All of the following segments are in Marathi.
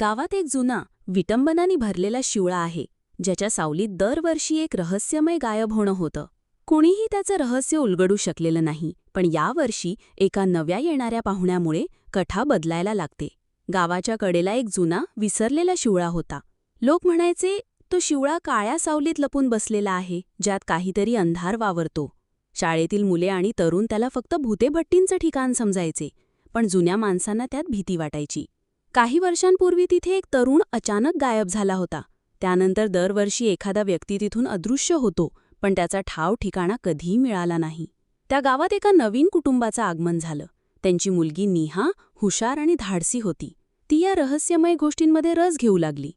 गावात एक जुना विटंबनाने भरलेला शिवळा आहे ज्याच्या सावलीत दरवर्षी एक रहस्यमय गायब होणं होतं. कुणीही त्याचं रहस्य उलगडू शकलेलं नाही पण यावर्षी एका नव्या येणाऱ्या पाहुण्यामुळे कथा बदलायला लागते. गावाच्या कडेला एक जुना विसरलेला शिवळा होता. लोक म्हणायचे तो शिवळा काळ्या सावलीत लपून बसलेला आहे ज्यात काहीतरी अंधार वावरतो. शाळेतील मुले आणि तरुण त्याला फक्त भूतेभट्टींचं ठिकाण समजायचे पण जुन्या माणसांना त्यात भीती वाटायची. काही वर्षांपूर्वी तिथे एक तरुण अचानक गायब झाला होता. त्यानंतर दरवर्षी एखादा व्यक्ती तिथून अदृश्य होतो पण त्याचा ठाव ठिकाणा कधीही मिळाला नाही. त्या गावात एका नवीन कुटुंबाचं आगमन झालं. त्यांची मुलगी निहा हुशार आणि धाडसी होती. ती या रहस्यमय गोष्टींमध्ये रस घेऊ लागली.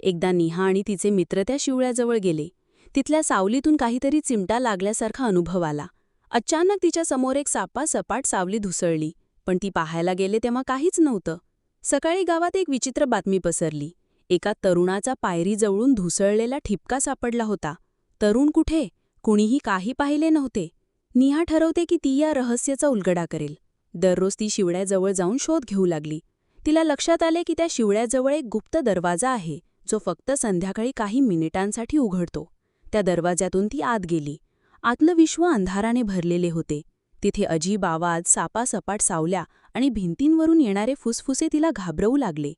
एकदा निहा आणि तिचे मित्र त्या शिवळ्याजवळ गेले. तिथल्या सावलीतून काहीतरी चिमटा लागल्यासारखा अनुभव आला. अचानक तिच्या समोर एक सापा सपाट सावली धुसळली पण ती पाहायला गेले तेव्हा काहीच नव्हतं. सकाळी गावात एक विचित्र बातमी पसरली. एका तरुणाचा पायरीजवळून धुसळलेला ठिपका सापडला होता. तरुण कुठे? कुणीही काही पाहिले नव्हते. निहा ठरवते की ती या रहस्याचा उलगडा करेल. दररोज ती शिवड्याजवळ जाऊन शोध घेऊ लागली. तिला लक्षात आले की त्या शिवड्याजवळ एक गुप्त दरवाजा आहे जो फक्त संध्याकाळी काही मिनिटांसाठी उघडतो. त्या दरवाज्यातून ती आत गेली. आतलं विश्व अंधाराने भरलेले होते. तिथे अजीब आवाज सापासपाट सावल्या आणि भिंतींवरून येणारे फुसफुसे तिला घाबरवू लागले.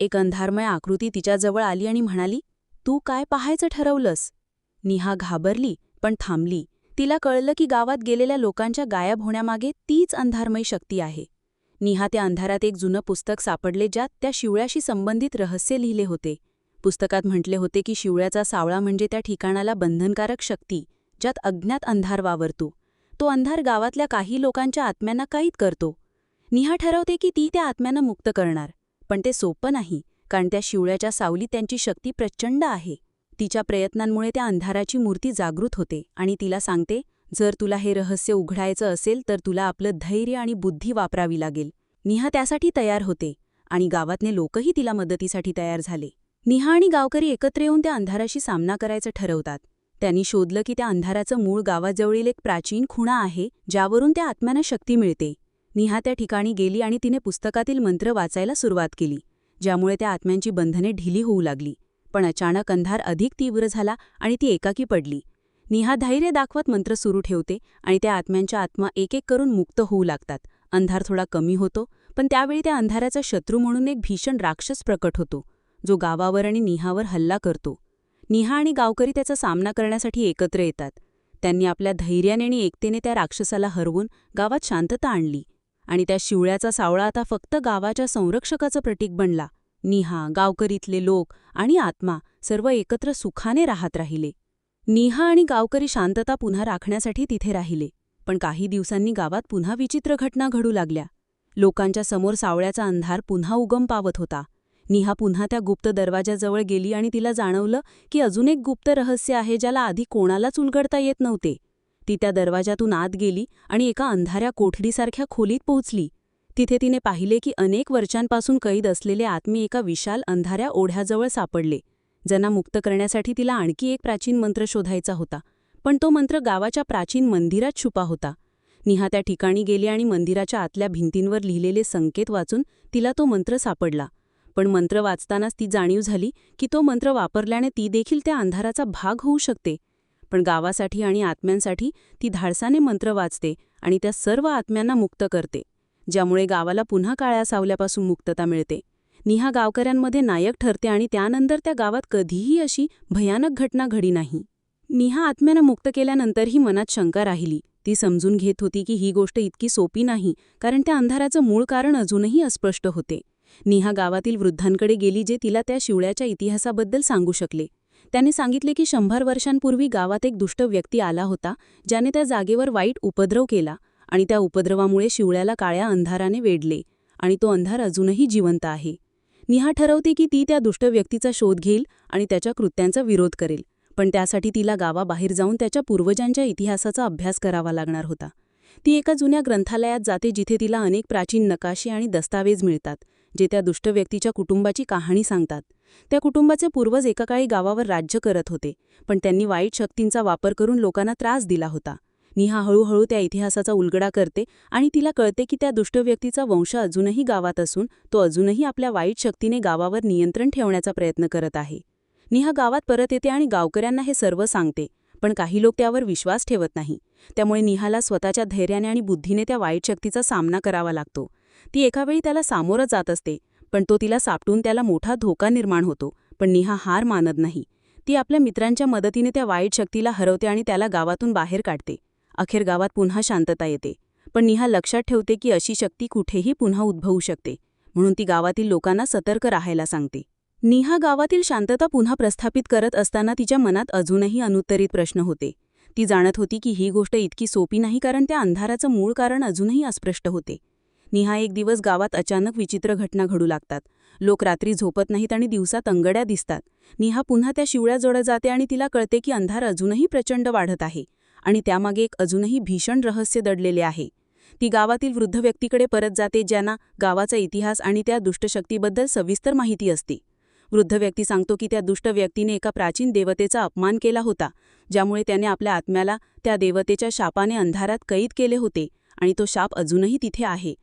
एक अंधारमय आकृती तिच्याजवळ आली आणि म्हणाली तू काय पाहायचं ठरवलंस? निहा घाबरली पण थांबली. तिला कळलं की गावात गेलेल्या लोकांच्या गायब होण्यामागे तीच अंधारमय शक्ती आहे. निहा त्या अंधारात एक जुनं पुस्तक सापडले ज्यात त्या शिवळ्याशी संबंधित रहस्य लिहिले होते. पुस्तकात म्हटले होते की शिवळ्याचा सावळा म्हणजे त्या ठिकाणाला बंधनकारक शक्ती ज्यात अज्ञात अंधार वावरतो. तो अंधार गावातल्या काही लोकांच्या आत्म्यांना काहीत करतो. निहा ठरवते की ती त्या आत्म्यांना मुक्त करणार. पण ते सोपं नाही कारण त्या शिवळ्याच्या सावलीत त्यांची शक्ती प्रचंड आहे. तिच्या प्रयत्नांमुळे त्या अंधाराची मूर्ती जागृत होते आणि तिला सांगते जर तुला हे रहस्य उघडायचं असेल तर तुला आपलं धैर्य आणि बुद्धी वापरावी लागेल. निहा त्यासाठी तयार होते आणि गावातले लोकही तिला मदतीसाठी तयार झाले. निहा आणि गावकरी एकत्र येऊन त्या अंधाराशी सामना करायचं ठरवतात. त्यांनी शोधलं की त्या अंधाराचं मूळ गावाजवळील एक प्राचीन खुणा आहे ज्यावरून त्या आत्म्यांना शक्ती मिळते. निहा त्या ठिकाणी गेली आणि तिने पुस्तकातील मंत्र वाचायला सुरुवात केली ज्यामुळे त्या आत्म्यांची बंधने ढिली होऊ लागली. पण अचानक अंधार अधिक तीव्र झाला आणि ती एकाकी पडली. निहा धैर्य दाखवत मंत्र सुरू ठेवते आणि त्या आत्म्यांच्या आत्मा एक एक करून मुक्त होऊ लागतात. अंधार थोडा कमी होतो पण त्यावेळी त्या अंधाराचा शत्रू म्हणून एक भीषण राक्षस प्रकट होतो जो गावावर आणि निहावर हल्ला करतो. निहा आणि गावकरी त्याचा सामना करण्यासाठी एकत्र येतात. त्यांनी आपल्या धैर्याने आणि एकतेने त्या राक्षसाला हरवून गावात शांतता आणली. आणि त्या शिवळ्याचा सावळा आता फक्त गावाच्या संरक्षकाचं प्रतीक बनला. निहा गावकरीतले लोक आणि आत्मा सर्व एकत्र सुखाने राहत राहिले. निहा आणि गावकरी शांतता पुन्हा राखण्यासाठी तिथे राहिले. पण काही दिवसांनी गावात पुन्हा विचित्र घटना घडू लागल्या. लोकांच्या समोर सावळ्याचा अंधार पुन्हा उगम पावत होता. निहा पुन्हा त्या गुप्त दरवाजाजवळ गेली आणि तिला जाणवलं की अजून एक गुप्त रहस्य आहे ज्याला आधी कोणालाच उलगडता येत नव्हते. ती त्या दरवाजातून आत गेली आणि एका अंधाऱ्या कोठडीसारख्या खोलीत पोहोचली. तिथे तिने पाहिले की अनेक वर्षांपासून कैद असलेले आत्मी एका विशाल अंधाऱ्या ओढ्याजवळ सापडले. ज्यांना मुक्त करण्यासाठी तिला आणखी एक प्राचीन मंत्र शोधायचा होता पण तो मंत्र गावाच्या प्राचीन मंदिरात छुपा होता. निहा त्या ठिकाणी गेली आणि मंदिराच्या आतल्या भिंतींवर लिहिलेले संकेत वाचून तिला तो मंत्र सापडला. पण मंत्र वाचतानाच ती जाणीव झाली की तो मंत्र वापरल्याने ती देखील त्या अंधाराचा भाग होऊ शकते. पण गावासाठी आणि आत्म्यांसाठी ती धाडसाने मंत्र वाचते आणि त्या सर्व आत्म्यांना मुक्त करते ज्यामुळे गावाला पुन्हा काळ्या सावल्यापासून मुक्तता मिळते. निहा गावकऱ्यांमध्ये नायक ठरते आणि त्यानंतर त्या गावात कधीही अशी भयानक घटना घडी नाही. निहा आत्म्यानं मुक्त केल्यानंतरही मनात शंका राहिली. ती समजून घेत होती की ही गोष्ट इतकी सोपी नाही कारण त्या अंधाराचं मूळ कारण अजूनही अस्पष्ट होते. निहा गावातील वृद्धांकडे गेली जे तिला त्या शिवळ्याच्या इतिहासाबद्दल सांगू शकले. त्याने सांगितले की शंभर वर्षांपूर्वी गावात एक दुष्ट व्यक्ती आला होता ज्याने त्या जागेवर वाईट उपद्रव केला आणि त्या उपद्रवामुळे शिवळ्याला काळ्या अंधाराने वेढले आणि तो अंधार अजूनही जिवंत आहे. निहा ठरवते की ती त्या दुष्ट व्यक्तीचा शोध घेईल आणि त्याच्या कृत्यांचा विरोध करेल पण त्यासाठी तिला गावाबाहेर जाऊन त्याच्या पूर्वजांच्या इतिहासाचा अभ्यास करावा लागणार होता. ती एका जुन्या ग्रंथालयात जाते जिथे तिला अनेक प्राचीन नकाशे आणि दस्तावेज मिळतात जे त्या दुष्ट व्यक्तीच्या कुटुंबाची कहाणी सांगतात. त्या कुटुंबाचे पूर्वज एका काळी गावावर राज्य करत होते पण त्यांनी वाईट शक्तींचा वापर करून लोकांना त्रास दिला होता. निहा हळूहळू त्या इतिहासाचा उलगडा करते आणि तिला कळते की त्या दुष्ट व्यक्तीचा वंश अजूनही गावात असून तो अजूनही आपल्या वाईट शक्तीने गावावर नियंत्रण ठेवण्याचा प्रयत्न करत आहे. निहा गावात परत येते आणि गावकऱ्यांना हे सर्व सांगते पण काही लोक त्यावर विश्वास ठेवत नाही. त्यामुळे निहाला स्वतःच्या धैर्याने आणि बुद्धीने त्या वाईट शक्तीचा सामना करावा लागतो. ती एकावेळी त्याला सामोरं जात असते पण तो तिला सापटून त्याला मोठा धोका निर्माण होतो. पण निहा हार मानत नाही. ती आपल्या मित्रांच्या मदतीने त्या वाईट शक्तीला हरवते आणि त्याला गावातून बाहेर काढते. अखेर गावात पुन्हा शांतता येते. पण निहा लक्षात ठेवते की अशी शक्ती कुठेही पुन्हा उद्भवू शकते म्हणून ती गावातील लोकांना सतर्क राहायला सांगते. निहा गावातील शांतता पुन्हा प्रस्थापित करत असताना तिच्या मनात अजूनही अनुत्तरित प्रश्न होते. ती जाणत होती की ही गोष्ट इतकी सोपी नाही कारण त्या अंधाराचं मूळ कारण अजूनही अस्पष्ट होते. निहा एक दिवस गावात अचानक विचित्र घटना घडू लागतात. लोक रात्री झोपत नाहीत आणि दिवसात अंगड्या दिसतात. निहा पुन्हा त्या शिवळ्याजवळ जाते आणि तिला कळते की अंधार अजूनही प्रचंड वाढत आहे आणि त्यामागे एक अजूनही भीषण रहस्य दडलेले आहे. ती गावातील वृद्ध व्यक्तीकडे परत जाते ज्यांना गावाचा इतिहास आणि त्या दुष्टशक्तीबद्दल सविस्तर माहिती असते. वृद्ध व्यक्ती सांगतो की त्या दुष्ट व्यक्तीने एका प्राचीन देवतेचा अपमान केला होता ज्यामुळे त्याने आपल्या आत्म्याला त्या देवतेच्या शापाने अंधारात कैद केले होते आणि तो शाप अजूनही तिथे आहे.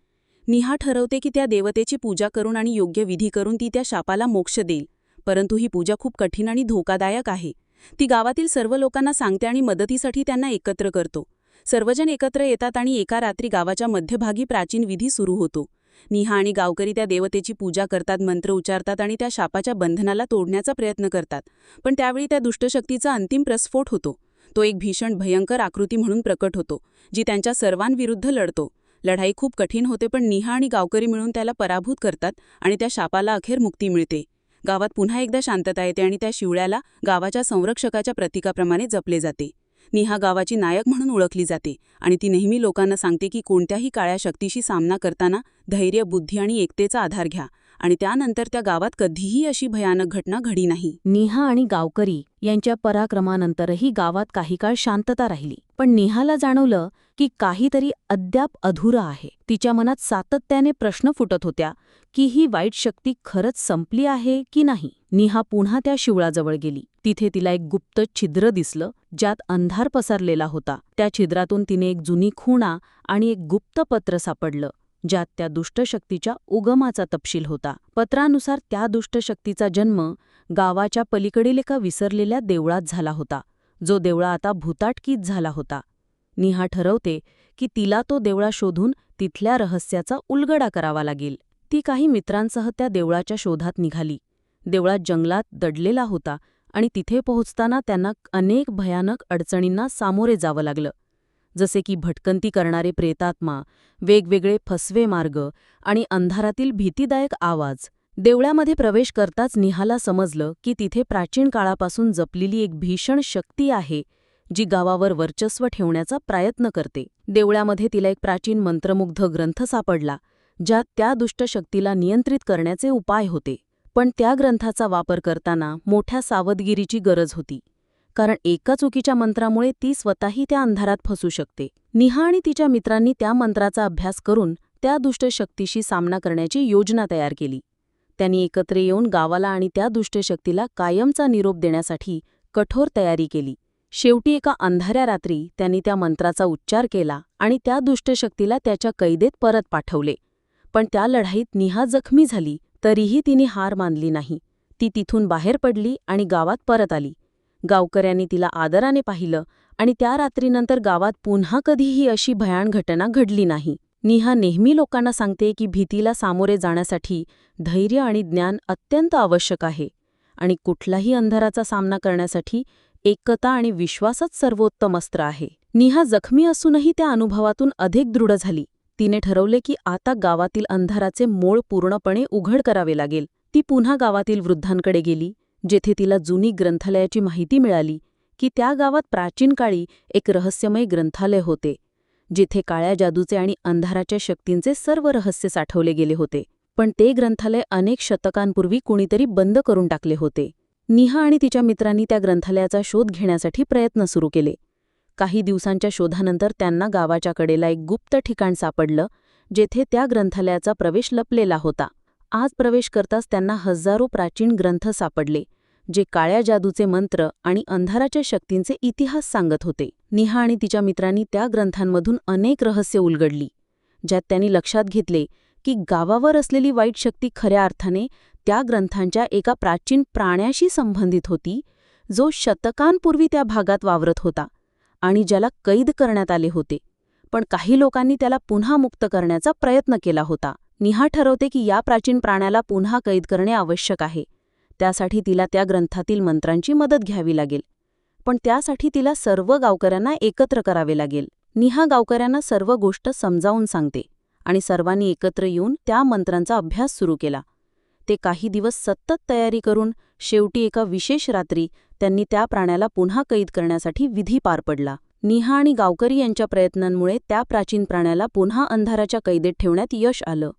निहा ठरवते की त्या देवतेची पूजा करून आणि योग्य विधी करून ती त्या शापाला मोक्ष देईल. परंतु ही पूजा खूप कठीण आणि धोकादायक आहे. ती गावातील सर्व लोकांना सांगते आणि मदतीसाठी त्यांना एकत्र करतो. सर्वजण एकत्र येतात आणि एका रात्री गावाच्या मध्यभागी प्राचीन विधी सुरू होतो. निहा आणि गावकरी त्या देवतेची पूजा करतात मंत्र उच्चारतात आणि त्या शापाच्या बंधनाला तोडण्याचा प्रयत्न करतात. पण त्यावेळी त्या दुष्टशक्तीचा अंतिम प्रस्फोट होतो. तो एक भीषण भयंकर आकृती म्हणून प्रकट होतो जी त्यांच्या सर्वांविरुद्ध लढतो. लढाई खूप कठीण होते पण निहा आणि गावकरी मिळून त्याला पराभूत करतात आणि त्या शापाला अखेर मुक्ती मिळते. गावात पुन्हा एकदा शांतता येते आणि त्या शिवळ्याला गावाच्या संरक्षकाच्या प्रतीकाप्रमाणे जपले जाते. निहा गावाची नायक म्हणून ओळखली जाते आणि ती नेहमी लोकांना सांगते की कोणत्याही काळ्या शक्तीशी सामना करताना धैर्य बुद्धी आणि एकतेचा आधार घ्या आणि त्यानंतर त्या गावात कधीही अशी भयानक घटना घडी नाही. निहा आणि गावकरी यांच्या पराक्रमानंतरही गावात काही काळ शांतता राहिली. पण निहाला जाणवलं की काहीतरी अद्याप अधुरं आहे. तिच्या मनात सातत्याने प्रश्न फुटत होत्या की ही वाईट शक्ती खरंच संपली आहे की नाही? निहा पुन्हा त्या शिवळाजवळ गेली. तिथे तिला एक गुप्त छिद्र दिसलं ज्यात अंधार पसरलेला होता. त्या छिद्रातून तिने एक जुनी खुणा आणि एक गुप्त पत्र सापडलं ज्यात त्या दुष्टशक्तीच्या उगमाचा तपशील होता. पत्रानुसार त्या दुष्टशक्तीचा जन्म गावाच्या पलीकडील एका विसरलेल्या देवळात झाला होता. जो देवळा आता भूताटकीत झाला होता. निहा ठरवते की तिला तो देवळा शोधून तिथल्या रहस्याचा उलगडा करावा लागेल. ती काही मित्रांसह त्या देवळाच्या शोधात निघाली. देवळात जंगलात दडलेला होता आणि तिथे पोहोचताना त्यांना अनेक भयानक अडचणींना सामोरे जावं लागलं. जसे की भटकंती करणारे प्रेतात्मा वेगवेगळे फसवे मार्ग आणि अंधारातील भीतीदायक आवाज. देवळ्यामध्ये प्रवेश करताच निहाला समजलं की तिथे प्राचीन काळापासून जपलेली एक भीषण शक्ती आहे जी गावावर वर्चस्व ठेवण्याचा प्रयत्न करते. देवळ्यामध्ये तिला एक प्राचीन मंत्रमुग्ध ग्रंथ सापडला ज्यात त्या दुष्ट शक्तीला नियंत्रित करण्याचे उपाय होते. पण त्या ग्रंथाचा वापर करताना मोठ्या सावधगिरीची गरज होती. कारण एका चुकीच्या मंत्रामुळे ती स्वतःही त्या अंधारात फसू शकते. निहा आणि तिच्या मित्रांनी त्या मंत्राचा अभ्यास करून त्या दुष्ट शक्तीशी सामना करण्याची योजना तयार केली. त्यांनी एकत्र येऊन गावाला आणि त्या दुष्ट शक्तीला कायमचा निरोप देण्यासाठी कठोर तयारी केली. शेवटी एका अंधाऱ्या रात्री त्यांनी त्या मंत्राचा उच्चार केला आणि त्या दुष्टशक्तीला त्याच्या कैदेत परत पाठवले. पण त्या लढाईत निहा जखमी झाली तरीही तिने हार मानली नाही. ती तिथून बाहेर पडली आणि गावात परत आली. गावकऱ्यांनी तिला आदराने पाहिलं आणि त्या रात्रीनंतर गावात पुन्हा कधीही अशी भयान घटना घडली नाही. निहा नेहमी लोकांना सांगते की भीतीला सामोरे जाण्यासाठी धैर्य आणि ज्ञान अत्यंत आवश्यक आहे आणि कुठलाही अंधाराचा सामना करण्यासाठी एकता आणि विश्वासच सर्वोत्तम अस्त्र आहे. निहा जखमी असूनही त्या अनुभवातून अधिक दृढ झाली. तिने ठरवले की आता गावातील अंधाराचे मोळ पूर्णपणे उघड करावे लागेल. ती पुन्हा गावातील वृद्धांकडे गेली जेथे तिला जुनी ग्रंथालयाची माहिती मिळाली की त्या गावात प्राचीन काळी एक रहस्यमय ग्रंथालय होते जिथे काळ्या जादूचे आणि अंधाराच्या शक्तींचे सर्व रहस्य साठवले गेले होते. पण ते ग्रंथालय अनेक शतकांपूर्वी कुणीतरी बंद करून टाकले होते. निहा आणि तिच्या मित्रांनी त्या ग्रंथालयाचा शोध घेण्यासाठी प्रयत्न सुरू केले. काही दिवसांच्या शोधानंतर त्यांना गावाच्या कडेला एक गुप्त ठिकाण सापडलं जेथे त्या ग्रंथालयाचा प्रवेश लपलेला होता. आज प्रवेश करताच त्यांना हजारो प्राचीन ग्रंथ सापडले जे काळ्या जादूचे मंत्र आणि अंधाराच्या शक्तींचे इतिहास सांगत होते. निहा आणि तिच्या मित्रांनी त्या ग्रंथांमधून अनेक रहस्य उलगडली ज्यात त्यांनी लक्षात घेतले की गावावर असलेली वाईट शक्ती खऱ्या अर्थाने त्या ग्रंथांच्या एका प्राचीन प्राण्याशी संबंधित होती जो शतकांपूर्वी त्या भागात वावरत होता आणि ज्याला कैद करण्यात आले होते. पण काही लोकांनी त्याला पुन्हा मुक्त करण्याचा प्रयत्न केला होता. निहा ठरवते की या प्राचीन प्राण्याला पुन्हा कैद करणे आवश्यक आहे. त्यासाठी तिला त्या ग्रंथातील मंत्रांची मदत घ्यावी लागेल. पण त्यासाठी तिला सर्व गावकऱ्यांना एकत्र करावे लागेल. निहा गावकऱ्यांना सर्व गोष्ट समजावून सांगते आणि सर्वांनी एकत्र येऊन त्या मंत्रांचा अभ्यास सुरू केला. ते काही दिवस सतत तयारी करून शेवटी एका विशेष रात्री त्यांनी त्या प्राण्याला पुन्हा कैद करण्यासाठी विधी पार पडला. निहा आणि गावकरी यांच्या प्रयत्नांमुळे त्या प्राचीन प्राण्याला पुन्हा अंधाराच्या कैदेत ठेवण्यात यश आलं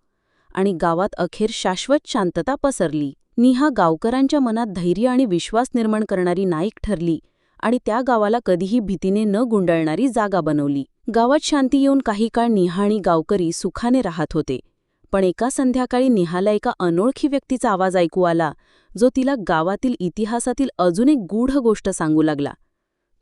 आणि गावात अखेर शाश्वत शांतता पसरली. निहा गावकरांच्या मनात धैर्य आणि विश्वास निर्माण करणारी नाईक ठरली आणि त्या गावाला कधीही भीतीने न गुंडाळणारी जागा बनवली. गावात शांती येऊन काही काळ निहा आणि गावकरी सुखाने राहत होते. पण एका संध्याकाळी निहाला एका अनोळखी व्यक्तीचा आवाज ऐकू आला जो तिला गावातील इतिहासातील अजून एक गूढ गोष्ट सांगू लागला.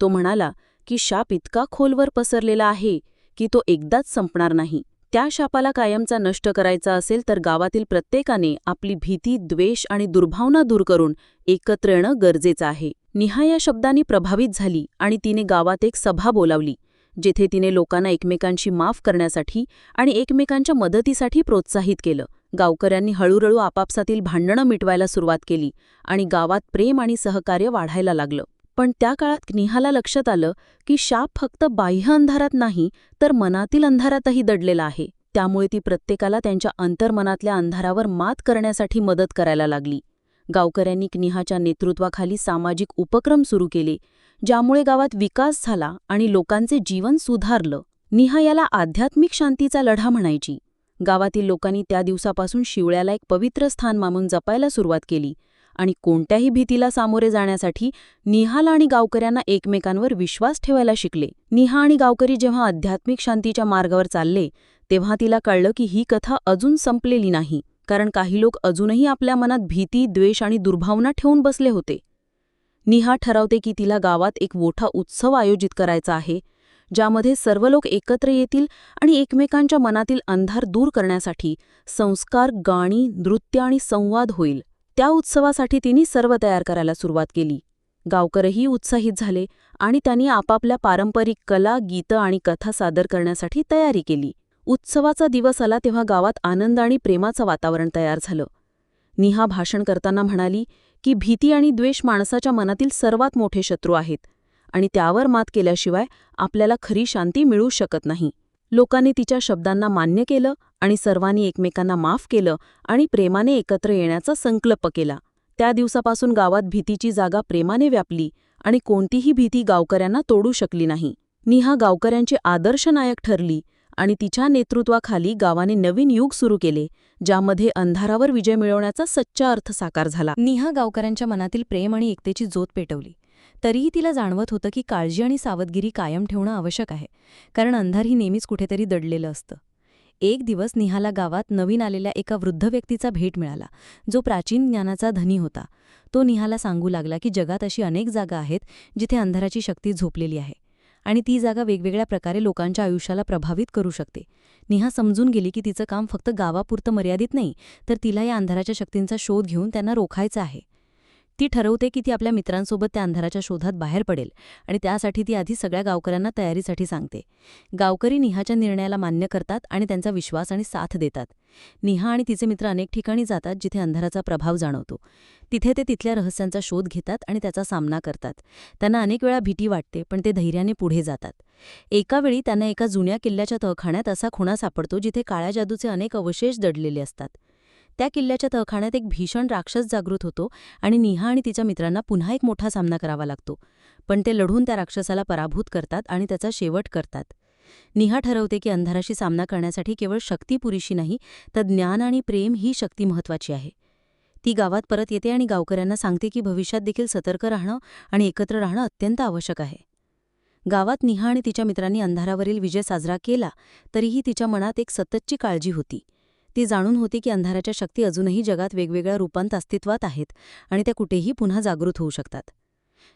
तो म्हणाला की शाप इतका खोलवर पसरलेला आहे की तो एकदाच संपणार नाही. त्या शापाला कायमचा नष्ट करायचा असेल तर गावातील प्रत्येकाने आपली भीती द्वेष आणि दुर्भावना दूर करून एकत्र येणं गरजेचं आहे. निहा या शब्दांनी प्रभावित झाली आणि तिने गावात एक सभा बोलावली. जेथे तिने लोकांना एकमेकांशी माफ करण्यासाठी आणि एकमेकांच्या मदतीसाठी प्रोत्साहित केलं. गावकऱ्यांनी हळूहळू आपापसातील भांडणं मिटवायला सुरुवात केली आणि गावात प्रेम आणि सहकार्य वाढायला लागलं. पण त्या काळात निहाला लक्षात आलं की शाप फक्त बाह्य अंधारात नाही तर मनातील अंधारातही दडलेला आहे. त्यामुळे ती प्रत्येकाला त्यांच्या अंतर्मनातल्या अंधारावर मात करण्यासाठी मदत करायला लागली. गावकऱ्यांनी क्निहाच्या नेतृत्वाखाली सामाजिक उपक्रम सुरू केले ज्यामुळे गावात विकास झाला आणि लोकांचे जीवन सुधारलं. निहा याला आध्यात्मिक शांतीचा लढा म्हणायची. गावातील लोकांनी त्या दिवसापासून शिवळ्याला एक पवित्र स्थान मानून जपायला सुरुवात केली आणि कोणत्याही भीतीला सामोरे जाण्यासाठी निहाला आणि गावकऱ्यांना एकमेकांवर विश्वास ठेवायला शिकले. निहा आणि गावकरी जेव्हा आध्यात्मिक शांतीच्या मार्गावर चालले तेव्हा तिला कळलं की ही कथा अजून संपलेली नाही. कारण काही लोक अजूनही आपल्या मनात भीती द्वेष आणि दुर्भावना ठेवून बसले होते. निहा ठरवते की तिला गावात एक मोठा उत्सव आयोजित करायचा आहे ज्यामध्ये सर्व लोक एकत्र येतील आणि एकमेकांच्या मनातील अंधार दूर करण्यासाठी संस्कार गाणी नृत्य आणि संवाद होईल. त्या उत्सवासाठी तिने सर्व तयार करायला सुरुवात केली. गावकरही उत्साहित झाले आणि त्यांनी आपापल्या पारंपरिक कला गीतं आणि कथा सादर करण्यासाठी तयारी केली. उत्सवाचा दिवस आला तेव्हा गावात आनंद आणि प्रेमाचं वातावरण तयार झालं. निहा भाषण करताना म्हणाली की भीती आणि द्वेष माणसाच्या मनातील सर्वात मोठे शत्रू आहेत आणि त्यावर मात केल्याशिवाय आपल्याला खरी शांती मिळू शकत नाही. लोकांनी तिच्या शब्दांना मान्य केलं आणि सर्वांनी एकमेकांना माफ केलं आणि प्रेमाने एकत्र येण्याचा संकल्प केला. त्या दिवसापासून गावात भीतीची जागा प्रेमाने व्यापली आणि कोणतीही भीती गावकऱ्यांना तोडू शकली नाही. निहा गावकऱ्यांची आदर्श नायक ठरली आणि तिच्या नेतृत्वाखाली गावाने नवीन युग सुरू केले ज्यामध्ये अंधारावर विजय मिळवण्याचा सच्चा अर्थ साकार झाला. निहा गावकऱ्यांच्या मनातील प्रेम आणि एकतेची जोत पेटवली. तरीही तिला जाणवत होतं की काळजी आणि सावधगिरी कायम ठेवणं आवश्यक आहे कारण अंधार ही नेहमीच कुठेतरी दडलेलं असतं. एक दिवस निहाला गावात नवीन आलेल्या एका वृद्ध व्यक्तीचा भेट मिळाला जो प्राचीन ज्ञानाचा धनी होता. तो निहाला सांगू लागला की जगात अशी अनेक जागा आहेत जिथे अंधाराची शक्ती झोपलेली आहे. आणि ती जागा वेगवेगळ्या प्रकारे लोकांच्या आयुष्याला प्रभावित करू शकते. नेहा समजून गेली की तिचं काम फक्त गावापुरतं मर्यादित नाही तर तिला या अंधाराच्या शक्तींचा शोध घेऊन त्यांना रोखायचा आहे. ती ठरवते की ती आपल्या मित्रांसोबत त्या अंधाराच्या शोधात बाहेर पडेल आणि त्यासाठी ती आधी सगळ्या गावकऱ्यांना तयारीसाठी सांगते. गावकरी निहाच्या निर्णयाला मान्य करतात आणि त्यांचा विश्वास आणि साथ देतात. निहा आणि तिचे मित्र अनेक ठिकाणी जातात जिथे अंधाराचा प्रभाव जाणवतो. तिथे ते तिथल्या रहस्यांचा शोध घेतात आणि त्याचा सामना करतात. त्यांना अनेक वेळा भीती वाटते पण ते धैर्याने पुढे जातात. एका वेळी त्यांना एका जुन्या किल्ल्याच्या तहखान्यात असा खुणा सापडतो जिथे काळ्या जादूचे अनेक अवशेष दडलेले असतात. त्या किल्ल्याच्या तहखाण्यात एक भीषण राक्षस जागृत होतो आणि निहा आणि तिच्या मित्रांना पुन्हा एक मोठा सामना करावा लागतो. पण ते लढून त्या राक्षसाला पराभूत करतात आणि त्याचा शेवट करतात. निहा ठरवते की अंधाराशी सामना करण्यासाठी केवळ शक्ती पुरेशी नाही तर ज्ञान आणि प्रेम ही शक्ती महत्वाची आहे. ती गावात परत येते आणि गावकऱ्यांना सांगते की भविष्यात देखील सतर्क राहणं आणि एकत्र राहणं अत्यंत आवश्यक आहे. गावात निहा आणि तिच्या मित्रांनी अंधारावरील विजय साजरा केला तरीही तिच्या मनात एक सततची काळजी होती. ती जाणून होती की अंधाराच्या शक्ती अजूनही जगात वेगवेगळ्या रूपांत अस्तित्वात आहेत आणि त्या कुठेही पुन्हा जागृत होऊ शकतात.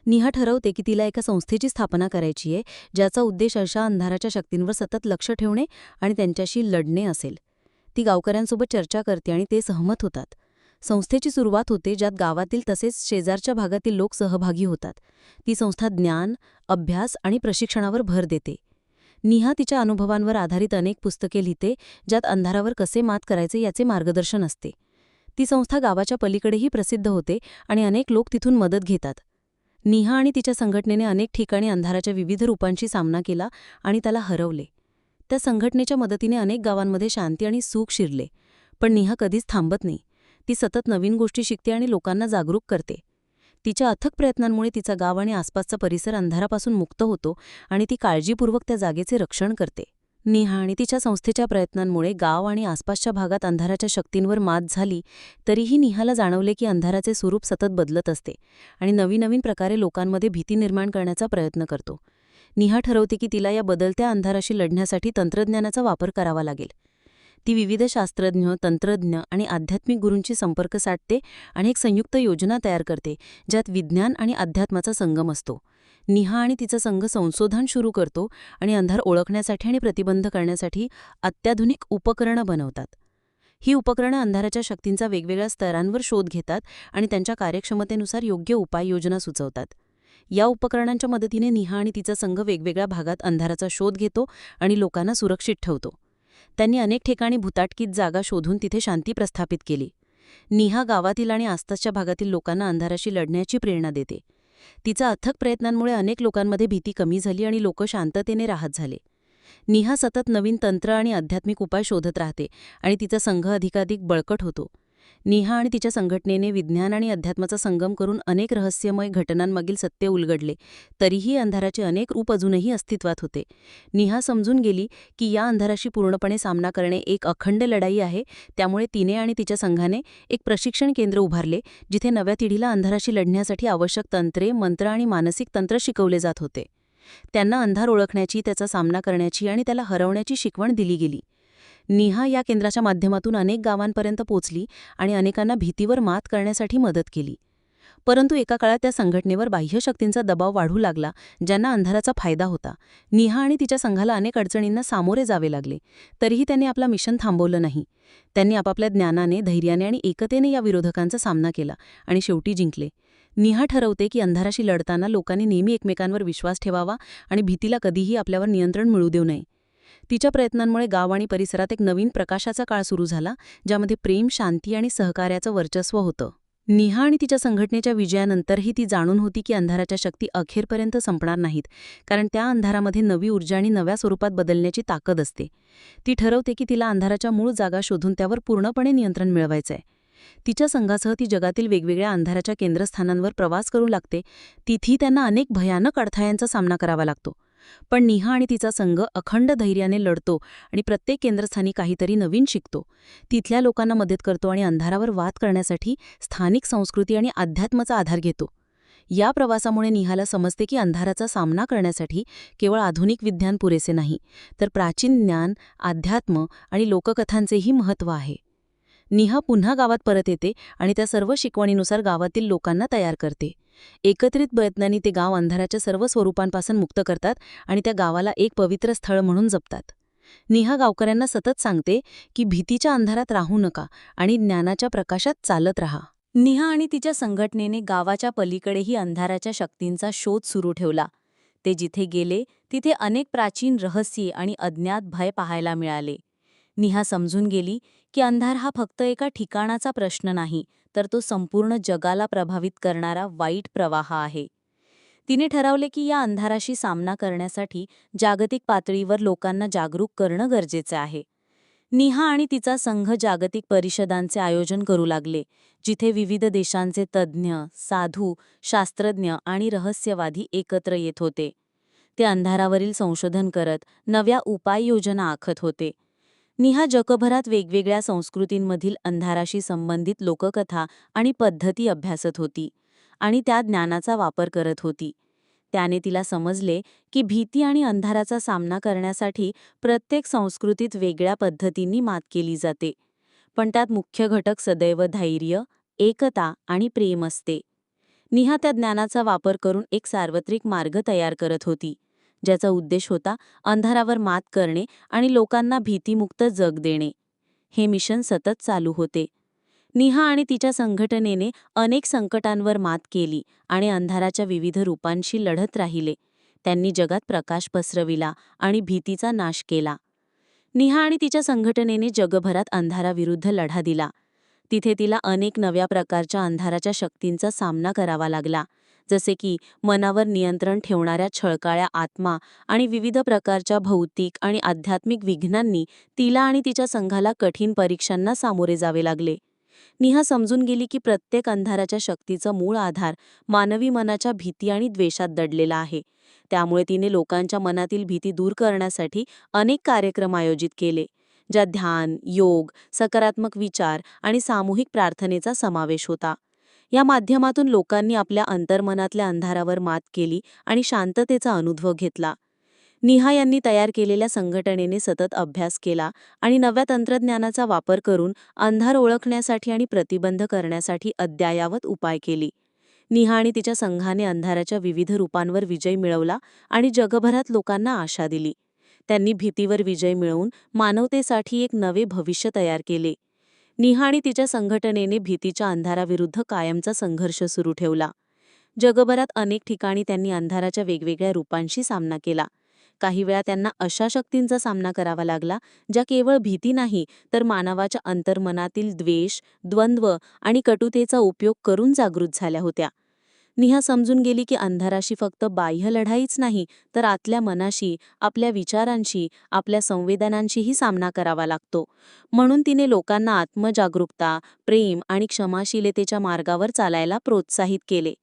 निहा ठरवते की तिला एका संस्थेची स्थापना करायची आहे ज्याचा उद्देश अशा अंधाराच्या शक्तींवर सतत लक्ष ठेवणे आणि त्यांच्याशी लढणे असेल. ती गावकऱ्यांसोबत चर्चा करते आणि ते सहमत होतात. संस्थेची सुरुवात होते ज्यात गावातील तसेच शेजारच्या भागातील लोक सहभागी होतात. ती संस्था ज्ञान अभ्यास आणि प्रशिक्षणावर भर देते. निहा तिच्या अनुभवांवर आधारित अनेक पुस्तके लिहिते ज्यात अंधारावर कसे मात करायचे याचे मार्गदर्शन असते. ती संस्था गावाच्या पलीकडेही प्रसिद्ध होते आणि अनेक लोक तिथून मदत घेतात. निहा आणि तिच्या संघटनेने अनेक ठिकाणी अंधाराच्या विविध रूपांशी सामना केला आणि त्याला हरवले. त्या संघटनेच्या मदतीने अनेक गावांमध्ये शांती आणि सुख शिरले. पण निहा कधीच थांबत नाही. ती सतत नवीन गोष्टी शिकते आणि लोकांना जागरूक करते. तिच्या अथक प्रयत्नांमुळे तिचा गाव आणि आसपासचा परिसर अंधारापासून मुक्त होतो आणि ती काळजीपूर्वक त्या जागेचे रक्षण करते. निहा आणि तिच्या संस्थेच्या प्रयत्नांमुळे गाव आणि आसपासच्या भागात अंधाराच्या शक्तींवर मात झाली तरीही निहाला जाणवले की अंधाराचे स्वरूप सतत बदलत असते आणि नवीन नवीन प्रकारे लोकांमध्ये भीती निर्माण करण्याचा प्रयत्न करतो. निहा ठरवते की तिला या बदलत्या अंधाराशी लढण्यासाठी तंत्रज्ञानाचा वापर करावा लागेल. ती विविध शास्त्रज्ञ तंत्रज्ञ आणि आध्यात्मिक गुरूंची संपर्क साधते आणि एक संयुक्त योजना तयार करते ज्यात विज्ञान आणि अध्यात्माचा संगम असतो. निहा आणि तिचा संघ संशोधन सुरू करतो आणि अंधार ओळखण्यासाठी आणि प्रतिबंध करण्यासाठी अत्याधुनिक उपकरणं बनवतात. ही उपकरणं अंधाराच्या शक्तींचा वेगवेगळ्या स्तरांवर शोध घेतात आणि त्यांच्या कार्यक्षमतेनुसार योग्य उपाययोजना सुचवतात. या उपकरणांच्या मदतीने निहा आणि तिचा संघ वेगवेगळ्या भागात अंधाराचा शोध घेतो आणि लोकांना सुरक्षित ठेवतो. त्यांनी अनेक ठिकाणी भुताटकीत जागा शोधून तिथे शांती प्रस्थापित केली. निहा गावातील आणि आसपासच्या भागातील लोकांना अंधाराशी लढण्याची प्रेरणा देते. तिचा अथक प्रयत्नांमुळे अनेक लोकांमध्ये भीती कमी झाली आणि लोक शांततेने राहत झाले. निहा सतत नवीन तंत्र आणि आध्यात्मिक उपाय शोधत राहते आणि तिचा संघ अधिकाधिक बळकट होतो. निहा आणि तिच्या संघटनेने विज्ञान आणि अध्यात्माचा संगम करून अनेक रहस्यमय घटनांमागील सत्य उलगडले. तरीही अंधाराचे अनेक रूप अजूनही अस्तित्वात होते. निहा समजून गेली की या अंधाराशी पूर्णपणे सामना करणे एक अखंड लढाई आहे. त्यामुळे तिने आणि तिच्या संघाने एक प्रशिक्षण केंद्र उभारले जिथे नव्या पिढीला अंधाराशी लढण्यासाठी आवश्यक तंत्रे मंत्र आणि मानसिक तंत्र शिकवले जात होते. त्यांना अंधार ओळखण्याची त्याचा सामना करण्याची आणि त्याला हरवण्याची शिकवण दिली गेली. निहा या केंद्राच्या माध्यमातून अनेक गावांपर्यंत पोचली आणि अनेकांना भीतीवर मात करण्यासाठी मदत केली. परंतु एका काळात त्या संघटनेवर बाह्य शक्तींचा दबाव वाढू लागला ज्यांना अंधाराचा फायदा होता. निहा आणि तिच्या संघाला अनेक अडचणींना सामोरे जावे लागले. तरीही त्यांनी आपला मिशन थांबवलं नाही. त्यांनी आपापल्या ज्ञानाने धैर्याने आणि एकतेने या विरोधकांचा सामना केला आणि शेवटी जिंकले. निहा ठरवते की अंधाराशी लढताना लोकांनी नेहमी एकमेकांवर विश्वास ठेवावा आणि भीतीला कधीही आपल्यावर नियंत्रण मिळू देऊ नये. तिच्या प्रयत्नांमुळे गाव आणि परिसरात एक नवीन प्रकाशाचा काळ सुरू झाला ज्यामध्ये प्रेम शांती आणि सहकार्याचं वर्चस्व होतं. निहा आणि तिच्या संघटनेच्या विजयानंतरही ती जाणून होती की अंधाराच्या शक्ती अखेरपर्यंत संपणार नाहीत कारण त्या अंधारामध्ये नवी ऊर्जा आणि नव्या स्वरूपात बदलण्याची ताकद असते. ती ठरवते की तिला अंधाराच्या मूळ जागा शोधून त्यावर पूर्णपणे नियंत्रण मिळवायचंय. तिच्या संघासह ती जगातील वेगवेगळ्या अंधाराच्या केंद्रस्थानांवर प्रवास करू लागते. तिथी त्यांना अनेक भयानक अडथळ्यांचा सामना करावा लागतो. पण निहा आणि तिचा संघ अखंड धैर्याने लढतो आणि प्रत्येक केंद्रस्थानी काहीतरी नवीन शिकतो. तिथल्या लोकांना मदत करतो आणि अंधारावर वाद करण्यासाठी स्थानिक संस्कृती आणि अध्यात्माचा आधार घेतो. या प्रवासामुळे निहाला समजते की अंधाराचा सामना करण्यासाठी केवळ आधुनिक विज्ञान पुरेसे नाही तर प्राचीन ज्ञान अध्यात्म आणि लोककथांचेही महत्त्व आहे. निहा पुन्हा गावात परत येते आणि त्या सर्व शिकवणीनुसार गावातील लोकांना तयार करते. एकत्रित प्रयत्नांनी ते गाव अंधाराच्या सर्व स्वरूपांपासून मुक्त करतात आणि त्या गावाला एक पवित्र स्थळ म्हणून जपतात. निहा गावकऱ्यांना सतत सांगते की भीतीच्या अंधारात राहू नका आणि ज्ञानाच्या प्रकाशात चालत राहा. निहा आणि तिच्या संघटनेने गावाच्या पलीकडेही अंधाराच्या शक्तींचा शोध सुरू ठेवला. ते जिथे गेले तिथे अनेक प्राचीन रहस्ये आणि अज्ञात भय पाहायला मिळाले. निहा समजून गेली की अंधार हा फक्त एका ठिकाणाचा प्रश्न नाही तर तो संपूर्ण जगाला प्रभावित करणारा वाईट प्रवाह आहे. तिने ठरवले की या अंधाराशी सामना करण्यासाठी जागतिक पातळीवर लोकांना जागरूक करणं गरजेचं आहे. निहा आणि तिचा संघ जागतिक परिषदांचे आयोजन करू लागले जिथे विविध देशांचे तज्ज्ञ साधू शास्त्रज्ञ आणि रहस्यवादी एकत्र येत होते. ते अंधारावरील संशोधन करत नव्या उपाययोजना आखत होते. निहा जगभरात वेगवेगळ्या संस्कृतींमधील अंधाराशी संबंधित लोककथा आणि पद्धती अभ्यासत होती आणि त्या ज्ञानाचा वापर करत होती. त्याने तिला समजले की भीती आणि अंधाराचा सामना करण्यासाठी प्रत्येक संस्कृतीत वेगळ्या पद्धतींनी मात केली जाते. पण त्यात मुख्य घटक सदैव धैर्य एकता आणि प्रेम असते. निहा त्या ज्ञानाचा वापर करून एक सार्वत्रिक मार्ग तयार करत होती. ज्याचा उद्देश होता अंधारावर मात करणे आणि लोकांना भीतीमुक्त जग देणे. हे मिशन सतत चालू होते. निहा आणि तिच्या संघटनेने अनेक संकटांवर मात केली आणि अंधाराच्या विविध रूपांशी लढत राहिले. त्यांनी जगात प्रकाश पसरविला आणि भीतीचा नाश केला. निहा आणि तिच्या संघटनेने जगभरात अंधाराविरुद्ध लढा दिला. तिथे तिला अनेक नव्या प्रकारच्या अंधाराच्या शक्तींचा सामना करावा लागला. जसे की मनावर नियंत्रण ठेवणाऱ्या छळकाळ्या आत्मा आणि विविध प्रकारच्या भौतिक आणि आध्यात्मिक विघ्नांनी तिला आणि तिच्या संघाला कठीण परीक्षांना सामोरे जावे लागले. निहा समजून गेली की प्रत्येक अंधाराच्या शक्तीचं मूळ आधार मानवी मनाच्या भीती आणि द्वेषात दडलेला आहे. त्यामुळे तिने लोकांच्या मनातील भीती दूर करण्यासाठी अनेक कार्यक्रम आयोजित केले ज्यात ध्यान योग सकारात्मक विचार आणि सामूहिक प्रार्थनेचा समावेश होता. या माध्यमातून लोकांनी आपल्या अंतर्मनातल्या अंधारावर मात केली आणि शांततेचा अनुभव घेतला. निहा यांनी तयार केलेल्या संघटनेने सतत अभ्यास केला आणि नव्या तंत्रज्ञानाचा वापर करून अंधार ओळखण्यासाठी आणि प्रतिबंध करण्यासाठी अद्ययावत उपाय केली. निहा आणि तिच्या संघाने अंधाराच्या विविध रूपांवर विजय मिळवला आणि जगभरात लोकांना आशा दिली. त्यांनी भीतीवर विजय मिळवून मानवतेसाठी एक नवे भविष्य तयार केले. निहा आणि तिच्या संघटनेने भीतीच्या अंधाराविरुद्ध कायमचा संघर्ष सुरू ठेवला. जगभरात अनेक ठिकाणी त्यांनी अंधाराच्या वेगवेगळ्या रूपांशी सामना केला. काही वेळा त्यांना अशा शक्तींचा सामना करावा लागला ज्या केवळ भीती नाही तर मानवाच्या अंतर्मनातील द्वेष द्वंद्व आणि कटुतेचा उपयोग करून जागृत झाल्या होत्या. निहा समजून गेली की अंधाराशी फक्त बाह्य लढाईच नाही तर आतल्या मनाशी आपल्या विचारांशी आपल्या संवेदनांशीही सामना करावा लागतो. म्हणून तिने लोकांना आत्मजागरूकता प्रेम आणि क्षमाशीलतेच्या मार्गावर चालायला प्रोत्साहित केले.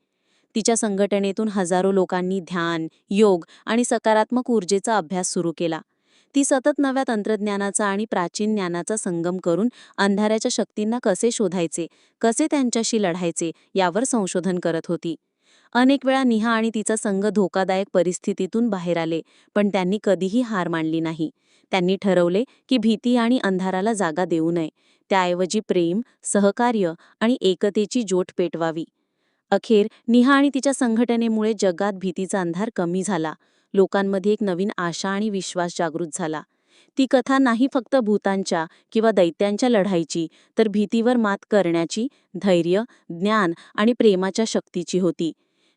तिच्या संघटनेतून हजारो लोकांनी ध्यान योग आणि सकारात्मक ऊर्जेचा अभ्यास सुरू केला. ती सतत नव्या तंत्रज्ञानाचा आणि प्राचीन ज्ञानाचा संगम करून अंधाराच्या शक्तींना कसे शोधायचे कसे त्यांच्याशी लढायचे यावर संशोधन करत होती. अनेक वेळा निहा आणि तिचा संघ धोकादायक परिस्थितीतून बाहेर आले पण त्यांनी कधीही हार मानली नाही. त्यांनी ठरवले की भीती आणि अंधाराला जागा देऊ नये. त्याऐवजी प्रेम सहकार्य आणि एकतेची जोट पेटवावी. अखेर निहा आणि तिच्या संघटनेमुळे जगात भीतीचा अंधार कमी झाला. लोकांमध्ये एक नवीन आशा आणि विश्वास जागृत झाला. ती कथा नाही फक्त भूतांच्या किंवा दैत्यांच्या लढाईची तर भीतीवर मात करण्याची धैर्य ज्ञान आणि प्रेमाच्या शक्तीची होती.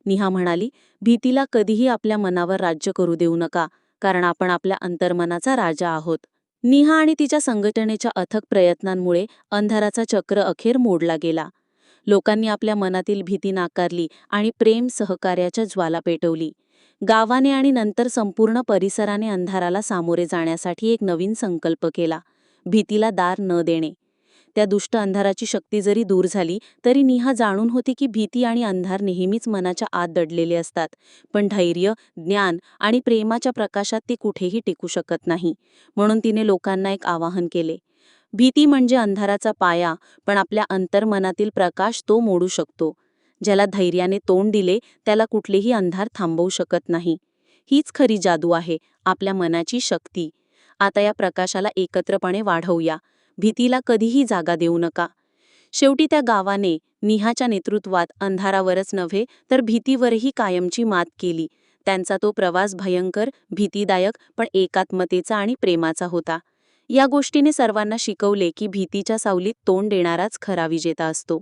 निहा म्हणाली भीतीला कधीही आपल्या मनावर राज्य करू देऊ नका कारण आपण आपल्या अंतर्मनाचा राजा आहोत. निहा आणि तिच्या संघटनेच्या अथक प्रयत्नांमुळे अंधाराचा चक्र अखेर मोडला गेला. लोकांनी आपल्या मनातील भीती नाकारली आणि प्रेम सहकार्याच्या ज्वाला पेटवली. गावाने आणि नंतर संपूर्ण परिसराने अंधाराला सामोरे जाण्यासाठी एक नवीन संकल्प केला. भीतीला दार न देणे. त्या दुष्ट अंधाराची शक्ती जरी दूर झाली तरी निहा जाणून होती की भीती आणि अंधार नेहमीच मनाच्या आत दडलेले असतात पण धैर्य ज्ञान आणि प्रेमाच्या प्रकाशात ती कुठेही टिकू शकत नाही. म्हणून तिने लोकांना एक आवाहन केले. भीती म्हणजे अंधाराचा पाया पण आपल्या अंतर्मनातील प्रकाश तो मोडू शकतो. ज्याला धैर्याने तोंड दिले त्याला कुठलेही अंधार थांबवू शकत नाही. हीच खरी जादू आहे आपल्या मनाची शक्ती. आता या प्रकाशाला एकत्रपणे वाढवूया. भीतीला कधीही जागा देऊ नका. शेवटी त्या गावाने निहाच्या नेतृत्वात अंधारावरच नव्हे तर भीतीवरही कायमची मात केली. त्यांचा तो प्रवास भयंकर भीतीदायक पण एकात्मतेचा आणि प्रेमाचा होता. या गोष्टीने सर्वांना शिकवले की भीतीच्या सावलीत तोंड देणाराच खरा विजेता असतो.